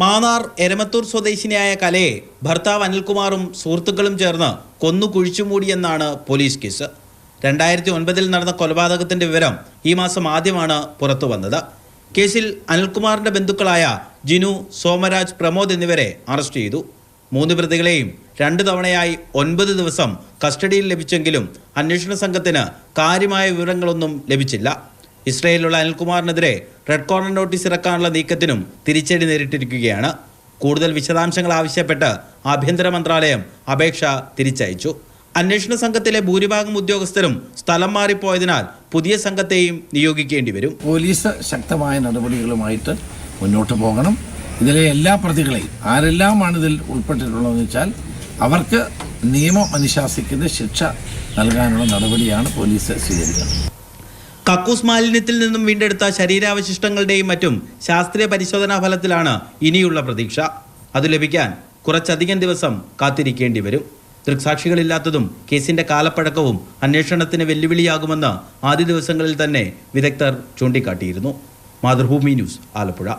മാന്നാർ എരമത്തൂർ സ്വദേശിനിയായ കലയെ ഭർത്താവ് അനിൽകുമാറും സുഹൃത്തുക്കളും ചേർന്ന് കൊന്നു കുഴിച്ചുമൂടിയെന്നാണ് പോലീസ് കേസ്. രണ്ടായിരത്തി ഒൻപതിൽ നടന്ന കൊലപാതകത്തിന്റെ വിവരം ഈ മാസം ആദ്യമാണ് പുറത്തു വന്നത്. കേസിൽ അനിൽകുമാറിന്റെ ബന്ധുക്കളായ ജിനു സോമരാജ് പ്രമോദ് എന്നിവരെ അറസ്റ്റ് ചെയ്തു. മൂന്ന് പ്രതികളെയും രണ്ട് തവണയായി ഒൻപത് ദിവസം കസ്റ്റഡിയിൽ ലഭിച്ചെങ്കിലും അന്വേഷണ സംഘത്തിന് കാര്യമായ വിവരങ്ങളൊന്നും ലഭിച്ചില്ല. ഇസ്രയേലിലുള്ള അനിൽകുമാറിനെതിരെ റെഡ് കോർണർ നോട്ടീസ് ഇറക്കാനുള്ള നീക്കത്തിനും തിരിച്ചടി നേരിട്ടിരിക്കുകയാണ്. കൂടുതൽ വിശദാംശങ്ങൾ ആവശ്യപ്പെട്ട് ആഭ്യന്തര മന്ത്രാലയം അപേക്ഷ തിരിച്ചയച്ചു. അന്വേഷണ സംഘത്തിലെ ഭൂരിഭാഗം ഉദ്യോഗസ്ഥരും സ്ഥലം മാറിപ്പോയതിനാൽ പുതിയ സംഘത്തെയും നിയോഗിക്കേണ്ടി വരും. പോലീസ് ശക്തമായ നടപടികളുമായിട്ട് മുന്നോട്ട് പോകണം. ഇതിലെ എല്ലാ പ്രതികളെയും ആരെല്ലാമാണ് ഇതിൽ ഉൾപ്പെട്ടിട്ടുള്ളതെന്ന് വെച്ചാൽ അവർക്ക് നിയമം അനുശാസിക്കുന്ന ശിക്ഷ നൽകാനുള്ള നടപടിയാണ് പോലീസ് സ്വീകരിക്കുന്നത്. കക്കൂസ് മാലിന്യത്തിൽ നിന്നും വീണ്ടെടുത്ത ശരീരാവശിഷ്ടങ്ങളുടെയും മറ്റും ശാസ്ത്രീയ പരിശോധനാ ഫലത്തിലാണ് ഇനിയുള്ള പ്രതീക്ഷ. അത് ലഭിക്കാൻ കുറച്ചധികം ദിവസം കാത്തിരിക്കേണ്ടി വരും. ദൃക്സാക്ഷികളില്ലാത്തതും കേസിന്റെ കാലപ്പഴക്കവും അന്വേഷണത്തിന് വെല്ലുവിളിയാകുമെന്ന് ആദ്യ ദിവസങ്ങളിൽ തന്നെ വിദഗ്ധർ ചൂണ്ടിക്കാട്ടിയിരുന്നു. മാതൃഭൂമി ന്യൂസ് ആലപ്പുഴ.